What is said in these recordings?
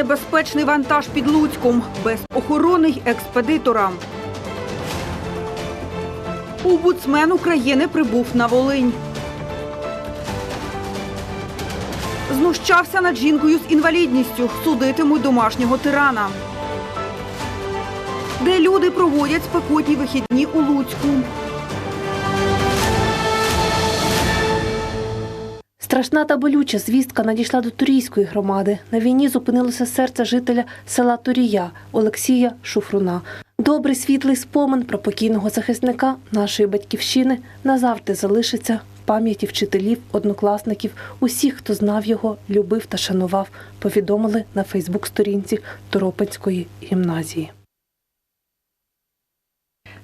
Небезпечний вантаж під Луцьком. Без охорони й експедитора. Омбудсмен України прибув на Волинь. Знущався над жінкою з інвалідністю. Судитимуть домашнього тирана. Де люди проводять спекотні вихідні у Луцьку. Страшна та болюча звістка надійшла до Турійської громади. На війні зупинилося серце жителя села Турія Олексія Шуфруна. Добрий світлий спомин про покійного захисника нашої батьківщини назавжди залишиться в пам'яті вчителів, однокласників, усіх, хто знав його, любив та шанував, повідомили на Фейсбук-сторінці Торопинської гімназії.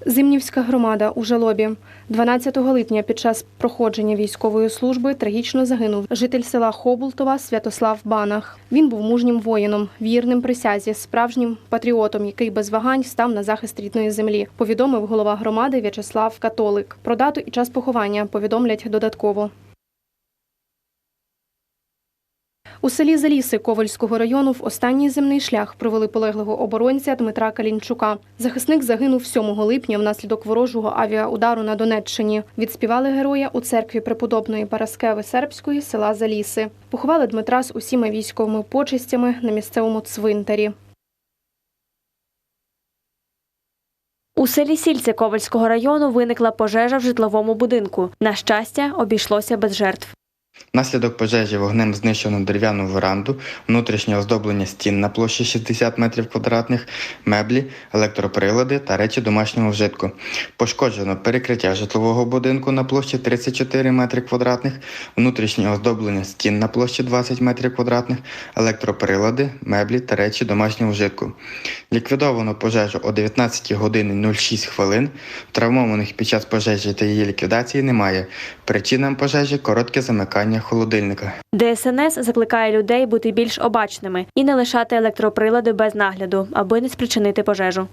Зимнівська громада у жалобі 12 липня під час проходження військової служби трагічно загинув житель села Хобултова Святослав Банах. Він був мужнім воїном, вірним присязі, справжнім патріотом, який без вагань став на захист рідної землі. Повідомив голова громади В'ячеслав Католик. Про дату і час поховання повідомлять додатково. У селі Заліси Ковальського району в останній земний шлях провели полеглого оборонця Дмитра Калінчука. Захисник загинув 7 липня внаслідок ворожого авіаудару на Донеччині. Відспівали героя у церкві преподобної Параскеви Сербської села Заліси. Поховали Дмитра з усіма військовими почестями на місцевому цвинтарі. У селі Сільце Ковальського району виникла пожежа в житловому будинку. На щастя, обійшлося без жертв. Внаслідок пожежі вогнем знищено дерев'яну веранду, внутрішнє оздоблення стін на площі 60 метрів квадратних, меблі, електроприлади та речі домашнього вжитку. Пошкоджено перекриття житлового будинку на площі 34 метри квадратних, внутрішнє оздоблення стін на площі 20 метрів квадратних, електроприлади, меблі та речі домашнього вжитку. Ліквідовано пожежу о 19 годині 06 хвилин. Травмованих під час пожежі та її ліквідації немає. Причинам пожежі коротке замикання холодильника. ДСНС закликає людей бути більш обачними і не лишати електроприлади без нагляду, аби не спричинити пожежу.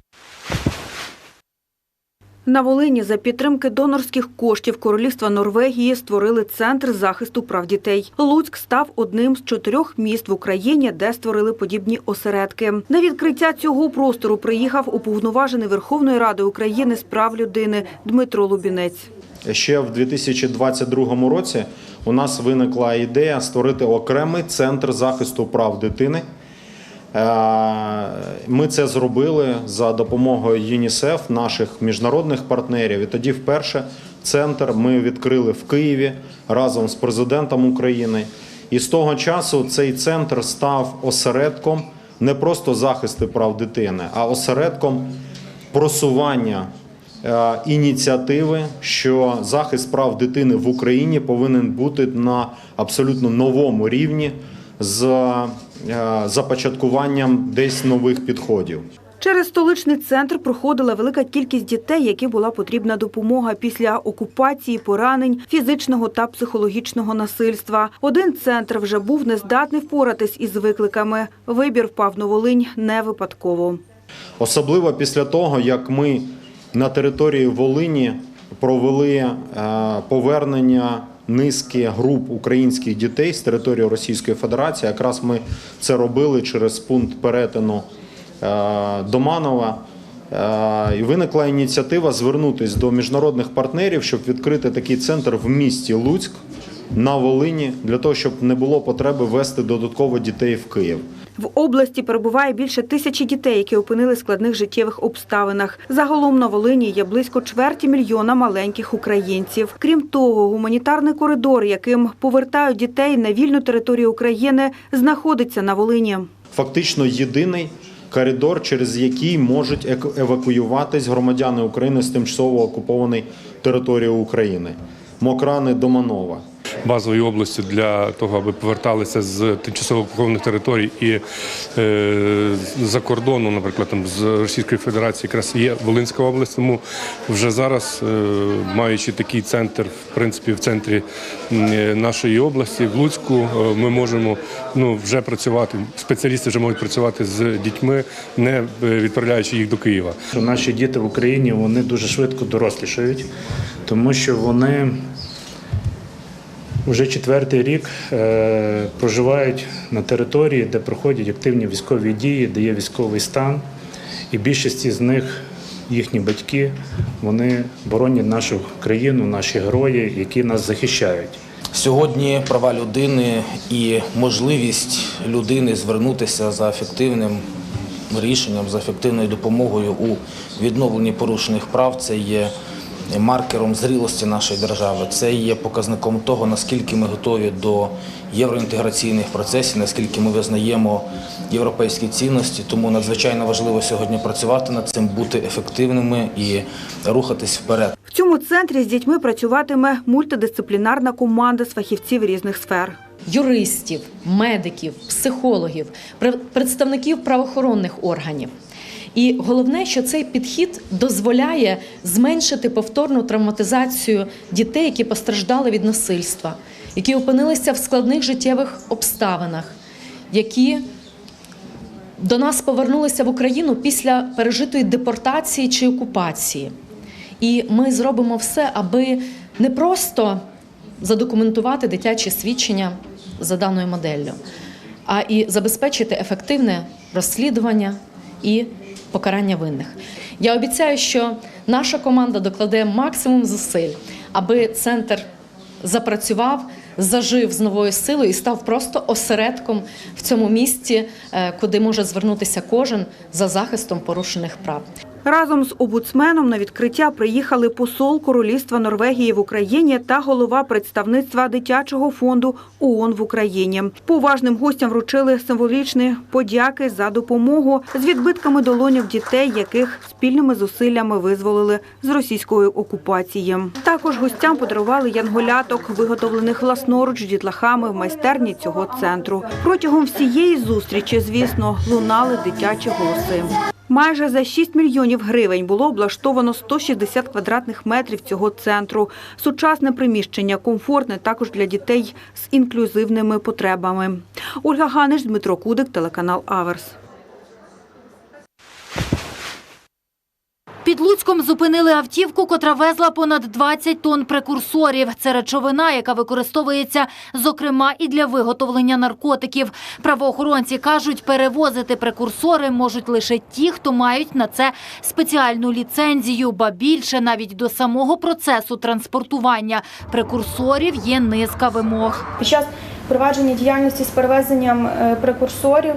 На Волині за підтримки донорських коштів Королівства Норвегії створили Центр захисту прав дітей. Луцьк став одним з чотирьох міст в Україні, де створили подібні осередки. На відкриття цього простору приїхав уповноважений Верховної Ради України з прав людини Дмитро Лубінець. Ще в 2022 році у нас виникла ідея створити окремий центр захисту прав дитини. Е, Ми це зробили за допомогою ЮНІСЕФ, наших міжнародних партнерів. І тоді вперше центр ми відкрили в Києві разом з президентом України. І з того часу цей центр став осередком не просто захисту прав дитини, а осередком просування ініціативи, що захист прав дитини в Україні повинен бути на абсолютно новому рівні з е, започаткуванням десь нових підходів. Через столичний центр проходила велика кількість дітей, яким була потрібна допомога після окупації, поранень, фізичного та психологічного насильства. Один центр вже був нездатний впоратись із викликами. Вибір впав на Волинь не випадково. Особливо після того, як ми на території Волині провели е, повернення низки груп українських дітей з території Російської Федерації. Якраз ми це робили через пункт перетину е, Доманова. Е, І виникла ініціатива звернутися до міжнародних партнерів, щоб відкрити такий центр в місті Луцьк на Волині, для того, щоб не було потреби вести додатково дітей в Київ. В області перебуває більше тисячі дітей, які опинили в складних життєвих обставинах. Загалом на Волині є близько чверті мільйона маленьких українців. Крім того, гуманітарний коридор, яким повертають дітей на вільну територію України, знаходиться на Волині. фактично єдиний коридор, через який можуть евакуюватись громадяни України з тимчасово окупованої території України. Мокрани Доманова. Базовою областю для того, аби поверталися з тимчасово окупованих територій і е, за кордону, наприклад, там з Російської Федерації, якраз є Волинська область. Тому вже зараз, е, маючи такий центр, в принципі, в центрі нашої області, в Луцьку, е, ми можемо ну вже працювати. Спеціалісти вже можуть працювати з дітьми, не е, відправляючи їх до Києва. наші діти в Україні вони дуже швидко дорослішають, тому що вони вже четвертий рік е, проживають на території, де проходять активні військові дії, де є військовий стан. І більшість з них, їхні батьки, вони боронять нашу країну, наші герої, які нас захищають. Сьогодні права людини і можливість людини звернутися за ефективним рішенням, за ефективною допомогою у відновленні порушених прав це є маркером зрілості нашої держави. Це є показником того, наскільки ми готові до євроінтеграційних процесів, наскільки ми визнаємо європейські цінності. Тому надзвичайно важливо сьогодні працювати над цим, бути ефективними і рухатись вперед. В цьому центрі з дітьми працюватиме мультидисциплінарна команда з фахівців різних сфер. юристів, медиків, психологів, пре- представників правоохоронних органів. І головне, що цей підхід дозволяє зменшити повторну травматизацію дітей, які постраждали від насильства, які опинилися в складних життєвих обставинах, які до нас повернулися в Україну після пережитої депортації чи окупації. І ми зробимо все, аби не просто задокументувати дитячі свідчення за даною моделлю, а і забезпечити ефективне розслідування і покарання винних. Я обіцяю, що наша команда докладе максимум зусиль, аби центр запрацював, зажив з новою силою і став просто осередком в цьому місті, е, куди може звернутися кожен за захистом порушених прав. Разом з омбудсменом на відкриття приїхали посол Королівства Норвегії в Україні та голова представництва дитячого фонду ООН в Україні. Поважним гостям вручили символічні подяки за допомогу з відбитками долонів дітей, яких спільними зусиллями визволили з російської окупації. Також гостям подарували янголяток, виготовлених власноруч дітлахами в майстерні цього центру. Протягом всієї зустрічі, звісно, лунали дитячі голоси. Майже за 6 мільйонів гривень було облаштовано 160 квадратних метрів цього центру. Сучасне приміщення, комфортне також для дітей з інклюзивними потребами. Ольга Ганиш, Дмитро Кудик, телеканал Аверс. Під Луцьком зупинили автівку, котра везла понад 20 тонн прекурсорів. Це речовина, яка використовується, зокрема, і для виготовлення наркотиків. Правоохоронці кажуть, перевозити прекурсори можуть лише ті, хто мають на це спеціальну ліцензію, ба більше навіть до самого процесу транспортування прекурсорів є низка вимог. Під час провадження діяльності з перевезенням е, прекурсорів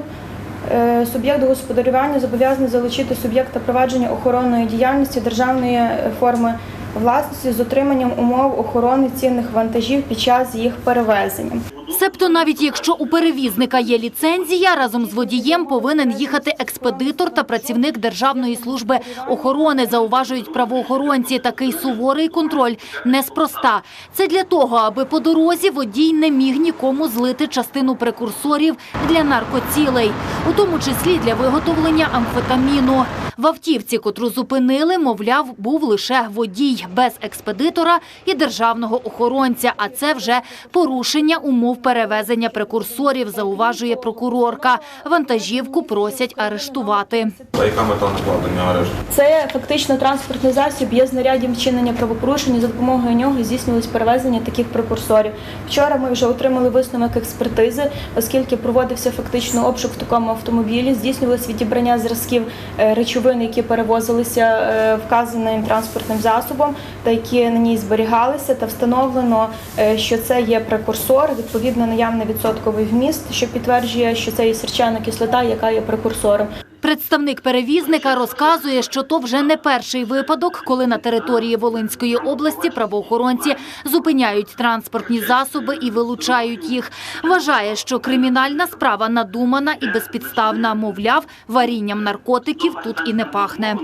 суб'єкт господарювання зобов'язаний залучити суб'єкта провадження охоронної діяльності державної е, форми власності з отриманням умов охорони цінних вантажів під час їх перевезення. Себто навіть якщо у перевізника є ліцензія, разом з водієм повинен їхати експедитор та працівник Державної служби охорони, зауважують правоохоронці. Такий суворий контроль неспроста. Це для того, аби по дорозі водій не міг нікому злити частину прекурсорів для наркоцілей, у тому числі для виготовлення амфетаміну. В автівці, котру зупинили, мовляв, був лише водій без експедитора і державного охоронця. А це вже порушення умов перевезення прекурсорів, зауважує прокурорка. Вантажівку просять арештувати. А яка мета накладення арешту? Це фактично транспортний засіб є знаряддям вчинення правопорушення. За допомогою нього здійснювалось перевезення таких прекурсорів. Вчора ми вже отримали висновок експертизи, оскільки проводився фактично обшук в такому автомобілі. Здійснювалось відібрання зразків е, речовин, які перевозилися е, вказаним транспортним засобом, та які на ній зберігалися, та встановлено, е, що це є прекурсор, відповідно наявний відсотковий вміст, що підтверджує, що це є сірчана кислота, яка є прекурсором. Представник перевізника розказує, що то вже не перший випадок, коли на території Волинської області правоохоронці зупиняють транспортні засоби і вилучають їх. Вважає, що кримінальна справа надумана і безпідставна. Мовляв, варінням наркотиків тут і не пахне.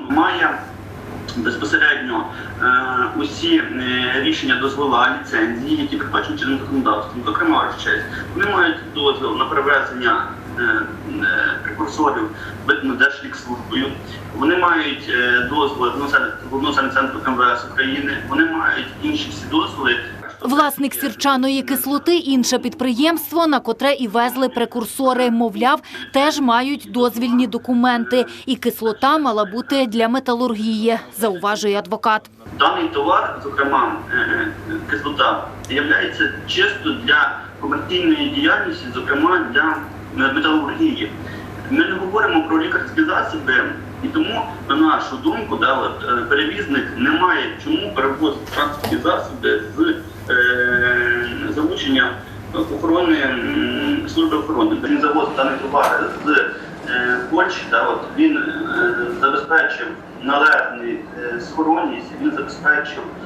Безпосередньо е, усі е, рішення дозвола ліцензії, які передбачені чинним законодавством, зокрема честь, вони мають дозвіл на перевезення е, прекурсорів видно Держлікслужбою. Вони мають е, дозвол Головного центру МВС України. Вони мають інші всі дозволи. Власник сірчаної кислоти – інше підприємство, на котре і везли прекурсори. Мовляв, теж мають дозвільні документи. І кислота мала бути для металургії, зауважує адвокат. Даний товар, зокрема е, е, кислота, є чисто для комерційної діяльності, зокрема для металургії. Ми не говоримо про лікарські засоби, і тому, на нашу думку, да, от, е, перевізник не має чому перевозити транспортні засоби з залучення охорони служби охорони. Він завоз даний товар з е, Польщі, да, от, він е, забезпечив належний е, схоронність, він забезпечив е,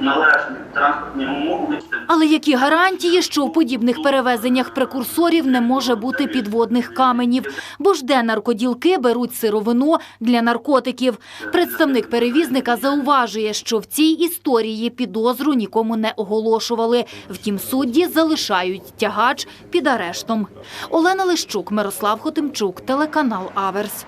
належні транспортні умови. Але які гарантії, що у подібних перевезеннях прекурсорів не може бути підводних каменів? Бо ж де наркоділки беруть сировину для наркотиків? Представник перевізника зауважує, що в цій історії підозру нікому не оголошували. Втім, судді залишають тягач під арештом. Олена Лищук, Мирослав Хотимчук, телеканал Аверс.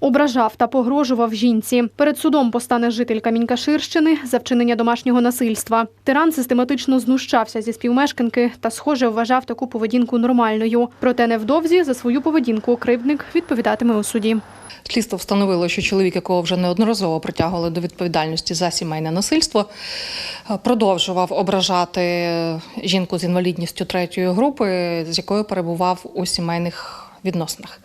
Ображав та погрожував жінці. Перед судом постане житель Камінькаширщини за вчинення домашнього насильства. Тиран систематично знущався зі співмешканки та, схоже, вважав таку поведінку нормальною. Проте невдовзі за свою поведінку кривдник відповідатиме у суді. Слідство встановило, що чоловік, якого вже неодноразово притягували до відповідальності за сімейне насильство, е, продовжував ображати жінку з інвалідністю третьої групи, з якою перебував у сімейних відносинах.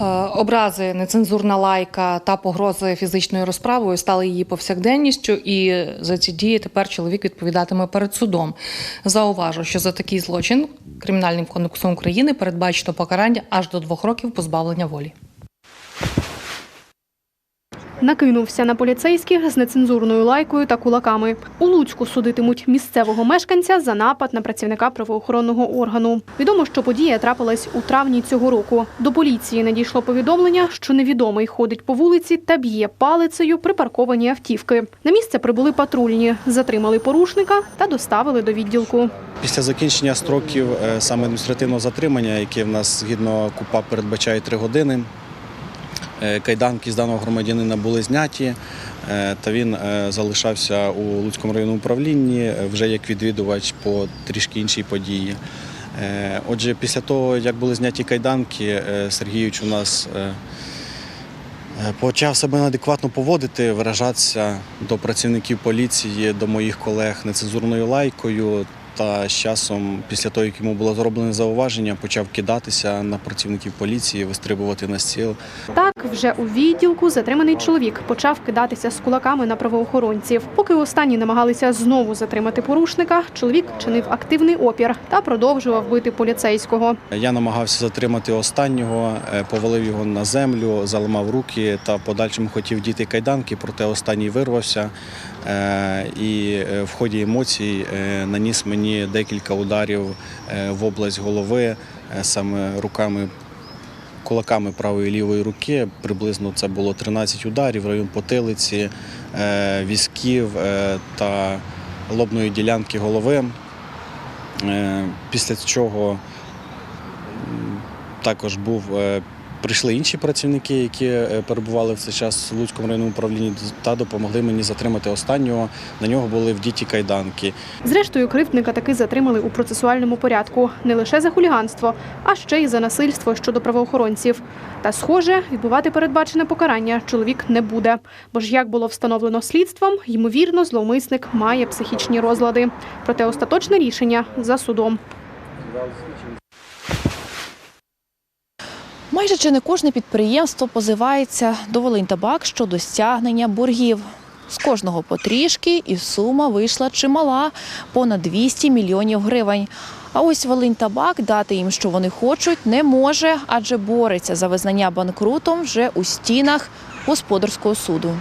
Е, Образи, нецензурна лайка та погрози фізичною розправою стали її повсякденністю, і за ці дії тепер чоловік відповідатиме перед судом. Зауважу, що за такий злочин Кримінальним кодексом України передбачено покарання аж до двох років позбавлення волі. Накинувся на поліцейських з нецензурною лайкою та кулаками. У Луцьку судитимуть місцевого мешканця за напад на працівника правоохоронного органу. Відомо, що подія трапилась у травні цього року. До поліції надійшло повідомлення, що невідомий ходить по вулиці та б'є палицею припарковані автівки. На місце прибули патрульні, затримали порушника та доставили до відділку. Після закінчення строків е, саме адміністративного затримання, яке в нас згідно КУПА передбачає три години, кайданки з даного громадянина були зняті, е, та він е, залишався у Луцькому районному управлінні е, вже як відвідувач по трішки іншій події. Е, Отже, після того, як були зняті кайданки, е, Сергійович у нас е, е, почав себе неадекватно поводити, виражатися до працівників поліції, до моїх колег нецензурною лайкою. Та з часом, після того, як йому було зроблене зауваження, почав кидатися на працівників поліції, вистрибувати на стіл. Так, вже у відділку затриманий чоловік почав кидатися з кулаками на правоохоронців. Поки останні намагалися знову затримати порушника, чоловік чинив активний опір та продовжував бити поліцейського. Я намагався затримати останнього, е, повалив його на землю, заламав руки та подальшому хотів діти кайданки, проте останній вирвався і е, в ході емоцій е, наніс мені декілька ударів е, в область голови, е, саме руками. Кулаками правої і лівої руки приблизно це було 13 ударів, район потилиці, е, візків е, та лобної ділянки голови. Е, Після чого також був. Прийшли інші працівники, які е, перебували в цей час в Луцькому районному управлінні та допомогли мені затримати останнього. На нього були вдіті кайданки. Зрештою, кривдника таки затримали у процесуальному порядку не лише за хуліганство, а ще й за насильство щодо правоохоронців. Та, схоже, відбувати передбачене покарання чоловік не буде. Бо ж, як було встановлено слідством, ймовірно, зловмисник має психічні розлади. Проте остаточне рішення за судом. Майже чи не кожне підприємство позивається до Волиньтабак щодо стягнення боргів. З кожного потрішки і сума вийшла чимала – понад 200 мільйонів гривень. А ось Волиньтабак дати їм, що вони хочуть, не може, адже бореться за визнання банкрутом вже у стінах господарського суду.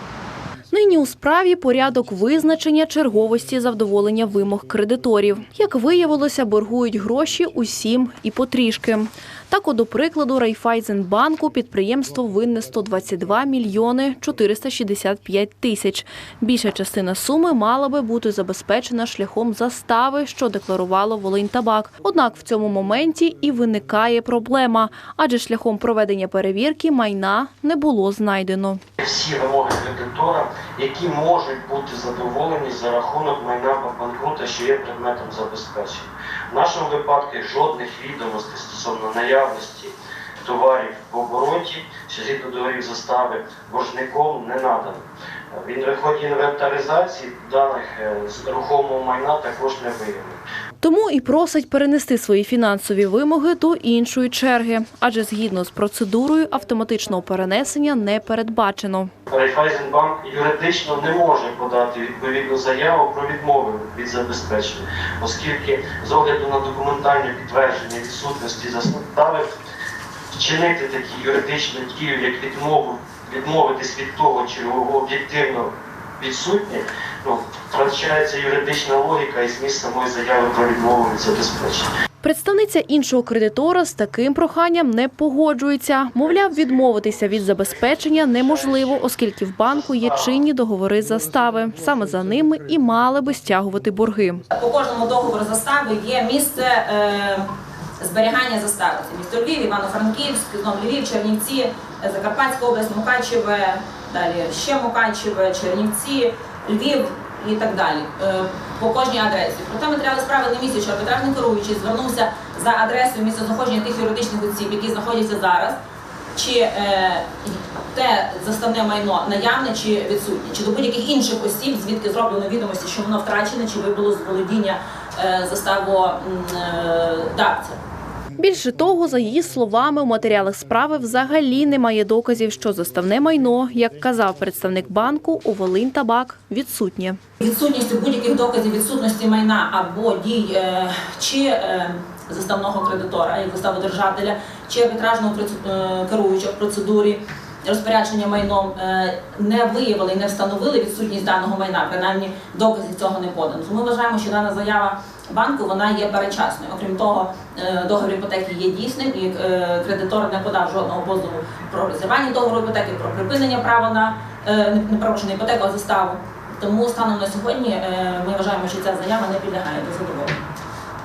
Нині у справі порядок визначення черговості завдоволення вимог кредиторів. Як виявилося, боргують гроші усім і потрішки. Так, до прикладу, Райфайзенбанку підприємство винне 122 мільйони 465 тисяч. Більша частина суми мала би бути забезпечена шляхом застави, що декларувало Волиньтабак. Однак в цьому моменті і виникає проблема, адже шляхом проведення перевірки майна не було знайдено. всі вимоги кредитора, які можуть бути задоволені за рахунок майна банкрута, що є предметом забезпечення. В нашому випадку жодних відомостей стосовно наявності товарів в обороті, що згідно договорів застави боржником не надано. Він в ході інвентаризації даних е, з рухомого майна також не виявлено. Тому і просить перенести свої фінансові вимоги до іншої черги, адже згідно з процедурою автоматичного перенесення не передбачено. Райфайзенбанк юридично не може подати відповідну заяву про відмову від забезпечення, оскільки з огляду на документальне підтвердження відсутності застави вчинити такі юридичні дію, як відмову, відмовитись від того, чи об'єктивно відсутнє, ну, втрачається юридична логіка і зміст самої заяви про відмову від забезпечення. Представниця іншого кредитора з таким проханням не погоджується. Мовляв, відмовитися від забезпечення неможливо, оскільки в банку є чинні договори застави. Саме за ними і мали би стягувати борги. По кожному договору застави є місце е, зберігання застави. Це місто Львів, Івано-Франківськ, знову Львів, Чернівці, Закарпатська область, Мукачеве, далі ще Мукачеве, Чернівці, Львів і так далі. Е, по кожній адресі. Проте матеріали справи не місяць, арбітражний керуючий звернувся за адресою місцезнаходження тих юридичних осіб, які знаходяться зараз. Чи е, те заставне майно наявне чи відсутнє, чи до будь-яких інших осіб, звідки зроблено відомості, що воно втрачене, чи вибуло з володіння е, заставодавця. Більше того, за її словами, у матеріалах справи взагалі немає доказів, що заставне майно, як казав представник банку, у Волинь табак відсутнє. Відсутністю будь-яких доказів відсутності майна або дій е, чи е, заставного кредитора, як заставодержателя, чи арбітражного е, керуючого процедурі розпорядження майном не виявили і не встановили відсутність даного майна, принаймні доказів цього не подано. Ми вважаємо, що дана заява банку вона є перечасною. Окрім того, е, договір іпотеки є дійсним і е, кредитор не подав жодного позову про розірвання договору іпотеки, про припинення права на не іпотеку, а заставу. Тому станом на сьогодні е, ми вважаємо, що ця заява не підлягає до задоволення.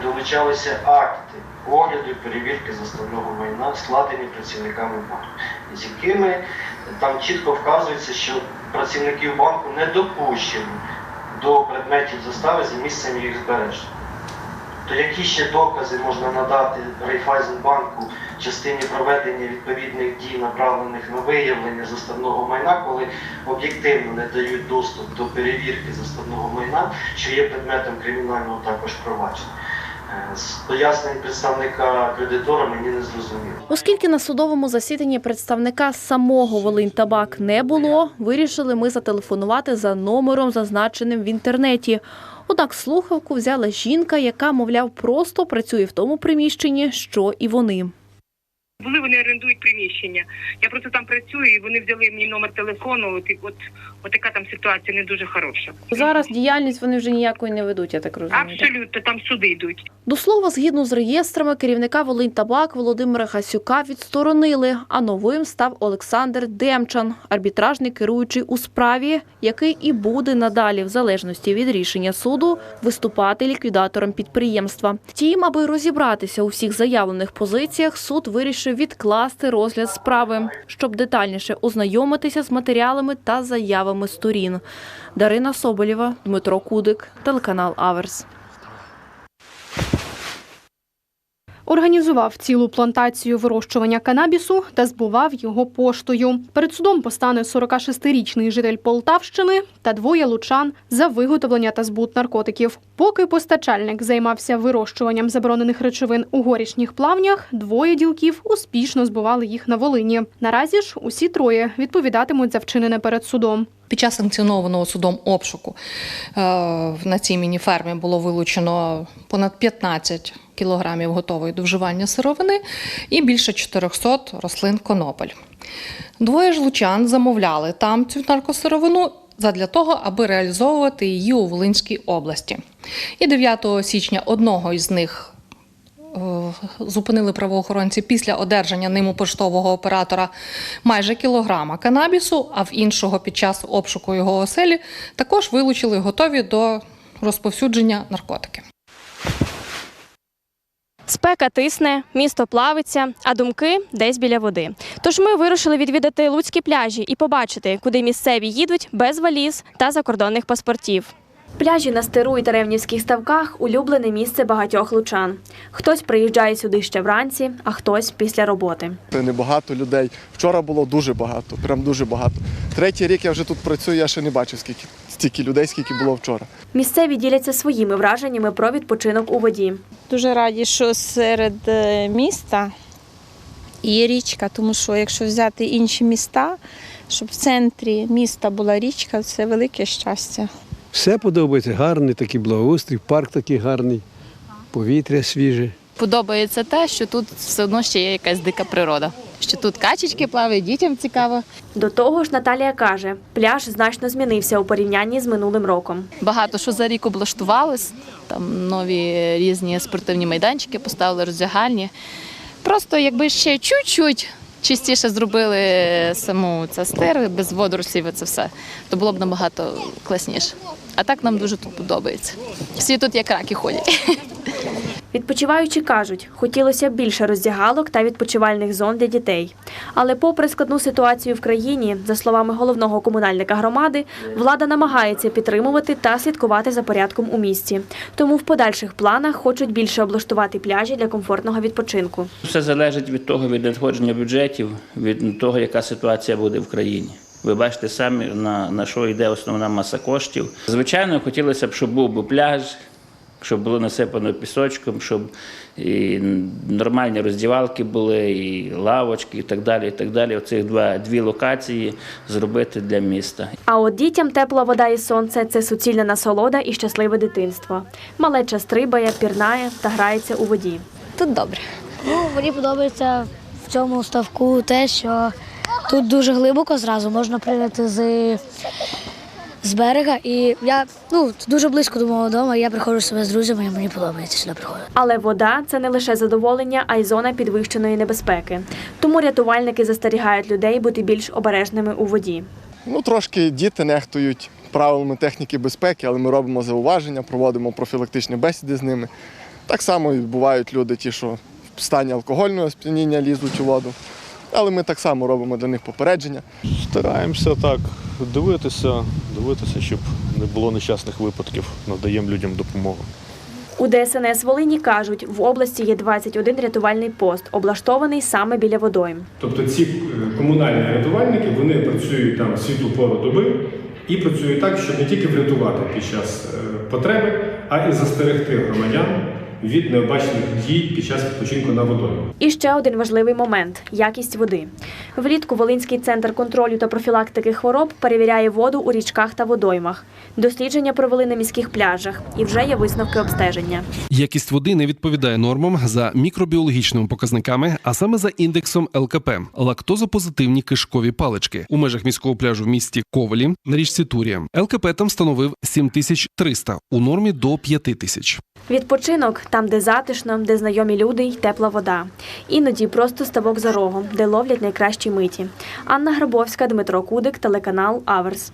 долучалися акти огляду і перевірки заставного майна, складені працівниками банку, з якими там чітко вказується, що працівників банку не допущені до предметів застави за місцем їх збереження. То які ще докази можна надати Райфайзенбанку частині проведення відповідних дій, направлених на виявлення заставного майна, коли об'єктивно не дають доступ до перевірки заставного майна, що є предметом кримінального також провадження? Пояснень представника кредитора мені не зрозуміло. Оскільки на судовому засіданні представника самого Волинь табак не було, вирішили ми зателефонувати за номером, зазначеним в інтернеті. Однак слухавку взяла жінка, яка, мовляв, просто працює в тому приміщенні, що і вони. Були вони орендують приміщення. Я просто там працюю, і вони взяли мій номер телефону. От, от, от така там ситуація не дуже хороша. Зараз діяльність вони вже ніякої не ведуть, я так розумію. Абсолютно, там суди йдуть. До слова, згідно з реєстрами, керівника Волинь Табак Володимира Хасюка відсторонили, а новим став Олександр Демчан, арбітражний керуючий у справі, який і буде надалі, в залежності від рішення суду, виступати ліквідатором підприємства. Втім, аби розібратися у всіх заявлених позиціях, суд вирішив відкласти розгляд справи, щоб детальніше ознайомитися з матеріалами та заявами сторін. Дарина Соболєва, Дмитро Кудик, телеканал Аверс. Організував цілу плантацію вирощування канабісу та збував його поштою. Перед судом постане 46-річний житель Полтавщини та двоє лучан за виготовлення та збут наркотиків. Поки постачальник займався вирощуванням заборонених речовин у горішніх плавнях, двоє ділків успішно збували їх на Волині. Наразі ж усі троє відповідатимуть за вчинене перед судом. Під час санкціонованого судом обшуку е, на цій міні-фермі було вилучено понад 15 кілограмів готової до вживання сировини і більше 400 рослин конопель. Двоє ж лучан замовляли там цю наркосировину задля того, аби реалізовувати її у Волинській області. І 9 січня одного із них зупинили правоохоронці після одержання ним поштового оператора майже кілограма канабісу, а в іншого під час обшуку його оселі також вилучили готові до розповсюдження наркотики. Спека тисне, місто плавиться, а думки десь біля води. Тож ми вирушили відвідати луцькі пляжі і побачити, куди місцеві їдуть без валіз та закордонних паспортів. Пляжі на Стеру і Теревнівських ставках улюблене місце багатьох лучан. Хтось приїжджає сюди ще вранці, а хтось після роботи. Небагато людей. Вчора було дуже багато, прям дуже багато. Третій рік я вже тут працюю, я ще не бачив скільки стільки людей, скільки було вчора. Місцеві діляться своїми враженнями про відпочинок у воді. Дуже раді, що серед е, міста є річка, тому що якщо взяти інші міста, щоб в центрі міста була річка, це велике щастя. Все подобається, гарний такий благоустрій, парк такий гарний, повітря свіже. Подобається те, що тут все одно ще є якась дика природа. Що тут качечки плавають, дітям цікаво. До того ж, Наталія каже, пляж значно змінився у порівнянні з минулим роком. Багато що за рік облаштувалось, там нові різні спортивні майданчики поставили, роздягальні. Просто якби ще чуть-чуть чистіше зробили саму це стир, без водорослів і це все, то було б набагато класніше. А так нам дуже тут подобається. Всі тут як раки ходять. Відпочиваючі кажуть, хотілося б більше роздягалок та відпочивальних зон для дітей. Але попри складну ситуацію в країні, за словами головного комунальника громади, влада намагається підтримувати та слідкувати за порядком у місті. Тому в подальших планах хочуть більше облаштувати пляжі для комфортного відпочинку. Все залежить від того, від надходження бюджетів, від того, яка ситуація буде в країні. Ви бачите самі, на, на що йде основна маса коштів. Звичайно, хотілося б, щоб був би пляж, щоб було насипано пісочком, щоб і нормальні роздівалки були, і лавочки, і так далі. І так далі. Оцих два дві локації зробити для міста. А от дітям тепла вода і сонце це суцільна насолода і щасливе дитинство. Малеча стрибає, пірнає та грається у воді. Тут добре. Ну, мені подобається в цьому ставку те, що тут дуже глибоко зразу можна прийняти з, з берега. І я ну, дуже близько до мого дому, я приходжу себе з друзями, і мені подобається сюди приходити. Але вода це не лише задоволення, а й зона підвищеної небезпеки. Тому рятувальники застерігають людей бути більш обережними у воді. Ну, трошки діти нехтують правилами техніки безпеки, але ми робимо зауваження, проводимо профілактичні бесіди з ними. Так само і бувають люди, ті, що в стані алкогольного сп'яніння лізуть у воду. Але ми так само робимо для них попередження. Стараємося так дивитися, дивитися, щоб не було нещасних випадків. Надаємо людям допомогу. У ДСНС Волині кажуть, в області є 21 рятувальний пост, облаштований саме біля водойм. Тобто ці е, комунальні рятувальники вони працюють там в світлу пору доби і працюють так, щоб не тільки врятувати під час е, потреби, а і застерегти громадян від необачних дій під час відпочинку на водоймі. І ще один важливий момент якість води. Влітку Волинський центр контролю та профілактики хвороб перевіряє воду у річках та водоймах. Дослідження провели на міських пляжах і вже є висновки обстеження. Якість води не відповідає нормам за мікробіологічними показниками, а саме за індексом ЛКП – лактозопозитивні кишкові палички. У межах міського пляжу в місті Ковелі на річці Турія. ЛКП там становив 7300, у нормі до 5000. Відпочинок там, де затишно, де знайомі люди й тепла вода. Іноді просто ставок за рогом, де ловлять найкращі миті. Анна Грабовська, Дмитро Кудик, телеканал Аверс.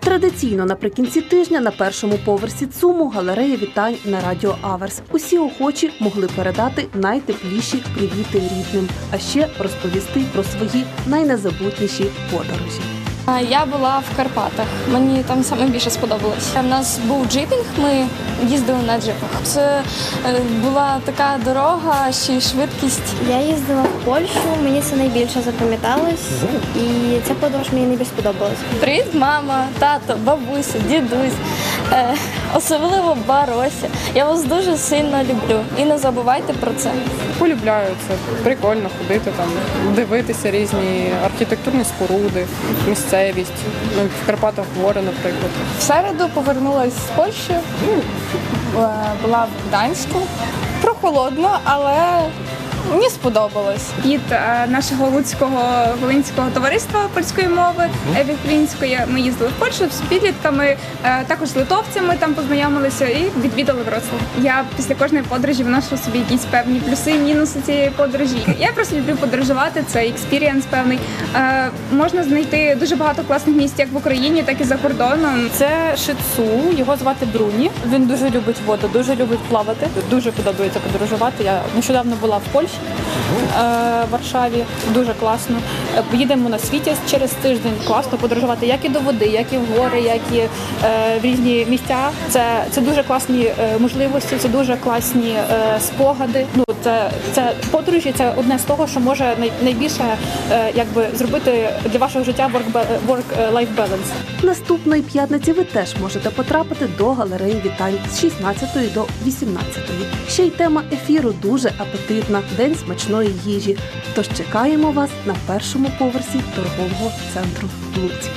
Традиційно наприкінці тижня на першому поверсі ЦУМу галерея вітань на радіо Аверс. Усі охочі могли передати найтепліші привіти рідним, а ще розповісти про свої найнезабутніші подорожі. Я була в Карпатах. Мені там саме більше сподобалось. У нас був джипінг, ми їздили на джипах. Це е, була така дорога, ще й швидкість. Я їздила в Польщу, мені це найбільше запам'яталось, і ця подорож мені найбільше сподобалась. Привіт, мама, тато, бабуся, дідусь, е, особливо Барося. Я вас дуже сильно люблю і не забувайте про це. Полюбляю це. Прикольно ходити там, дивитися різні архітектурні споруди, місцевість. Ну, в Карпатах гори, наприклад. В середу повернулася з Польщі, е, була в Гданську. Прохолодно, але Мені сподобалось. від е, нашого луцького волинського товариства польської мови е, від української. Ми їздили в Польщу з підлітками, е, також з литовцями там познайомилися і відвідали Вроцлав. Я після кожної подорожі виношу собі якісь певні плюси і мінуси цієї подорожі. Я просто люблю подорожувати. Це експірієнс певний. Е, Можна знайти дуже багато класних місць як в Україні, так і за кордоном. Це шицу, його звати Бруні. Він дуже любить воду, дуже любить плавати. Дуже подобається подорожувати. Я нещодавно була в Польщі, в Варшаві. Дуже класно. Е, Їдемо на світі через тиждень. Класно подорожувати як і до води, як і в гори, як і е, в різні місця. Це, це дуже класні е, можливості, це дуже класні е, спогади. Ну це, це подорожі. Це одне з того, що може найбільше е, якби зробити для вашого життя work- work-life balance. Наступної п'ятниці ви теж можете потрапити до галереї вітань з 16 до 18. Ще й тема ефіру дуже апетитна день смачної їжі. Тож чекаємо вас на першому поверсі торгового центру Луцьк.